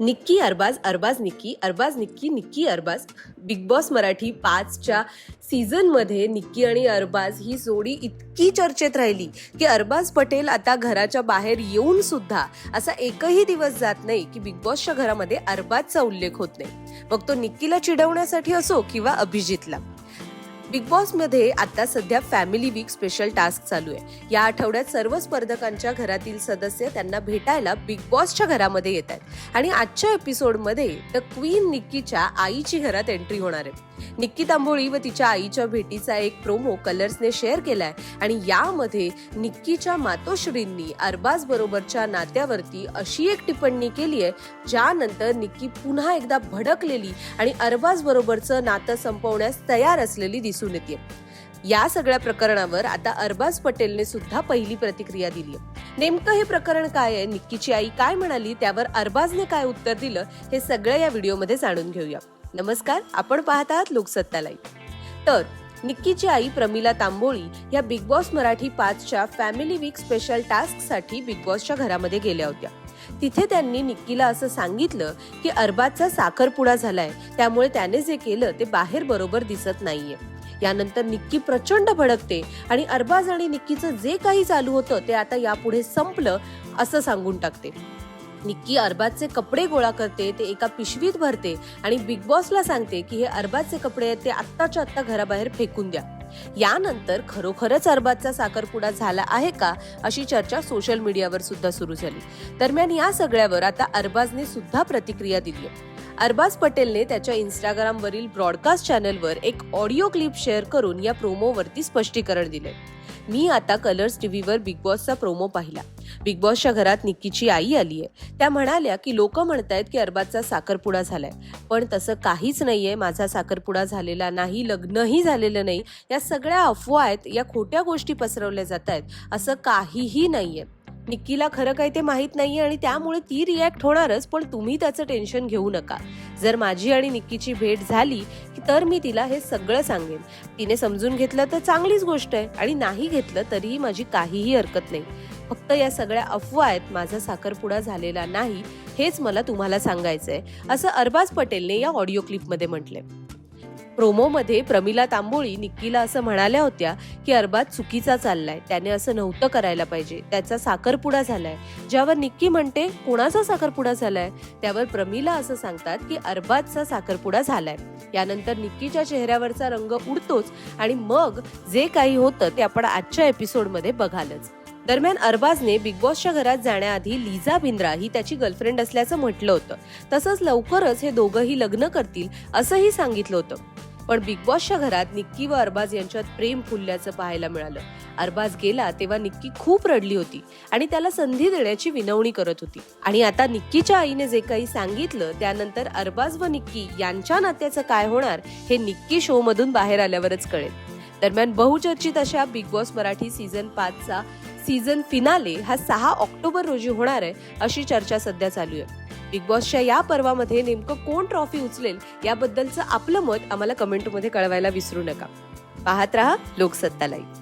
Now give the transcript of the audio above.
Nikki Arbaaz Arbaaz Nikki Arbaaz Nikki Nikki Arbaaz. Big boss Marathi पाचच्या सीझनमध्ये निक्की आणि अरबाज ही जोडी इतकी चर्चेत राहिली की अरबाज पटेल आता घराच्या बाहेर येऊन सुद्धा असा एकही दिवस जात नाही की बिग बॉसच्या घरामध्ये अरबाजचा उल्लेख होत नाही. मग तो निक्कीला चिडवण्यासाठी असो किंवा अभिजितला. बिग बॉसमध्ये आता सध्या फॅमिली वीक स्पेशल टास्क चालू आहे. या आठवड्यात सर्व स्पर्धकांच्या घरातील सदस्य त्यांना भेटायला बिग बॉसच्या घरामध्ये येत आहेत. आणि आजच्या एपिसोडमध्ये द क्वीन निक्कीच्या आईची घरात एंट्री होणार आहे. निक्की तांबोळी व तिच्या आईच्या भेटीचा एक प्रोमो कलर्सने शेअर केलाय. आणि यामध्ये निक्कीच्या मातोश्रींनी अरबाज बरोबरच्या नात्यावरती अशी एक टिप्पणी केली आहे ज्यानंतर निक्की पुन्हा एकदा भडकलेली आणि अरबाज बरोबरचं नातं संपवण्यास तयार असलेली दिसून येते. या सगळ्या प्रकरणावर आता अरबाज पटेलने सुद्धा पहिली प्रतिक्रिया दिली नेमकं हे प्रकरण काय आहे? निक्कीची आई काय म्हणाली? त्यावर अरबाजने काय उत्तर दिलं? हे सगळं या व्हिडिओमध्ये जाणून घेऊया. नमस्कार आपण पाहत आहात लोकसत्ता लाईव्ह तर निक्कीची आई प्रमिला तांबोळी या बिग बॉस मराठी पाचच्या फॅमिली वीक स्पेशल टास्कसाठी बिग बॉसच्या घरामध्ये गेल्या होत्या. तिथे त्यांनी निक्कीला असं सांगितलं की अरबाजचा साखरपुडा झालाय त्यामुळे त्याने जे केलं ते बाहेर बरोबर दिसत नाहीये. यानंतर निक्की प्रचंड भडकते आणि अरबाज आणि निक्कीचं जे काही चालू होतं ते आता यापुढे संपलं असं सांगून टाकते. निक्की अरबाजचे कपडे गोळा करते ते एका पिशवीत भरते आणि बिग बॉसला सांगते की हे अरबाजचे कपडे आहेत ते आत्ताच्या आत्ता घराबाहेर फेकून द्या. यानंतर खरोखरच अरबाजचा साखरपुडा झाला आहे का अशी चर्चा सोशल मीडियावर सुद्धा सुरू झाली. दरम्यान या सगळ्यावर आता अरबाजने सुद्धा प्रतिक्रिया दिली आहे. अरबाज पटेलने त्याच्या इंस्टाग्रामवरील ब्रॉडकास्ट चॅनलवर एक ऑडिओ क्लिप शेअर करून या प्रोमोवरती स्पष्टीकरण दिले मी आता कलर्स टीव्हीवर बिग बॉसचा प्रोमो पाहिला. बिग बॉसच्या घरात निक्कीची आई आली आहे त्या म्हणाल्या की लोक म्हणतायत की अरबाजचा साखरपुडा झालाय. पण तसं काहीच नाहीये. माझा साखरपुडा झालेला नाही लग्नही झालेलं नाही. या सगळ्या अफवा आहेत या खोट्या गोष्टी पसरवल्या जात आहेत असं काहीही नाहीये. निक्कीला खरं काही ते माहीत नाहीये आणि त्यामुळे ती रिॲक्ट होणारच पण तुम्ही त्याचं टेन्शन घेऊ नका. जर माझी आणि निक्कीची भेट झाली तर मी तिला हे सगळं सांगेन. तिने समजून घेतलं तर चांगलीच गोष्ट आहे आणि नाही घेतलं तरीही माझी काहीही हरकत नाही. फक्त या सगळ्या अफवा आहेत माझा साखरपुडा झालेला नाही हेच मला तुम्हाला सांगायचंय. असं अरबाज पटेलने या ऑडिओ क्लिपमध्ये म्हटलंय. प्रोमोमध्ये प्रमिला तांबोळी निक्कीला असं म्हणाल्या होत्या की अरबाज चुकीचा चाललाय त्याने असं नव्हतं करायला पाहिजे त्याचा साखरपुडा झालाय. ज्यावर निक्की म्हणते कोणाचा साखरपुडा झालाय? त्यावर प्रमिला असं सांगतात की अरबाजचा साखरपुडा झालाय. यानंतर निक्कीच्या चेहऱ्यावरचा रंग उडतोच आणि मग जे काही होतं ते आपण आजच्या एपिसोडमध्ये बघालच. दरम्यान अरबाजने बिग बॉसच्या घरात जाण्याआधी लिझा बिंद्रा ही त्याची गर्लफ्रेंड असल्याचं म्हटलं होतं. तसंच लवकरच हे दोघंही लग्न करतील असंही सांगितलं होतं. पण बिग बॉसच्या घरात निक्की व अरबाज यांच्यात प्रेम फुलल्याचं पाहायला मिळालं. अरबाज गेला तेव्हा निक्की खूप रडली होती आणि त्याला संधी देण्याची विनवणी करत होती. आणि आता निक्कीच्या आईने जे काही सांगितलं त्यानंतर अरबाज व निक्की यांच्या नात्याचं काय होणार हे निक्की शो मधून बाहेर आल्यावरच कळेल. दरम्यान बहुचर्चित अशा बिग बॉस मराठी सीझन पाचचा सीझन फिनाले हा सहा ऑक्टोबर रोजी होणार आहे अशी चर्चा सध्या चालू आहे. बिग बॉसच्या या पर्वामध्ये नेमकं कोण ट्रॉफी उचलेल याबद्दलचं आपलं मत आम्हाला कमेंटमध्ये कळवायला विसरू नका. पाहत रहा लोकसत्ता लाईव्ह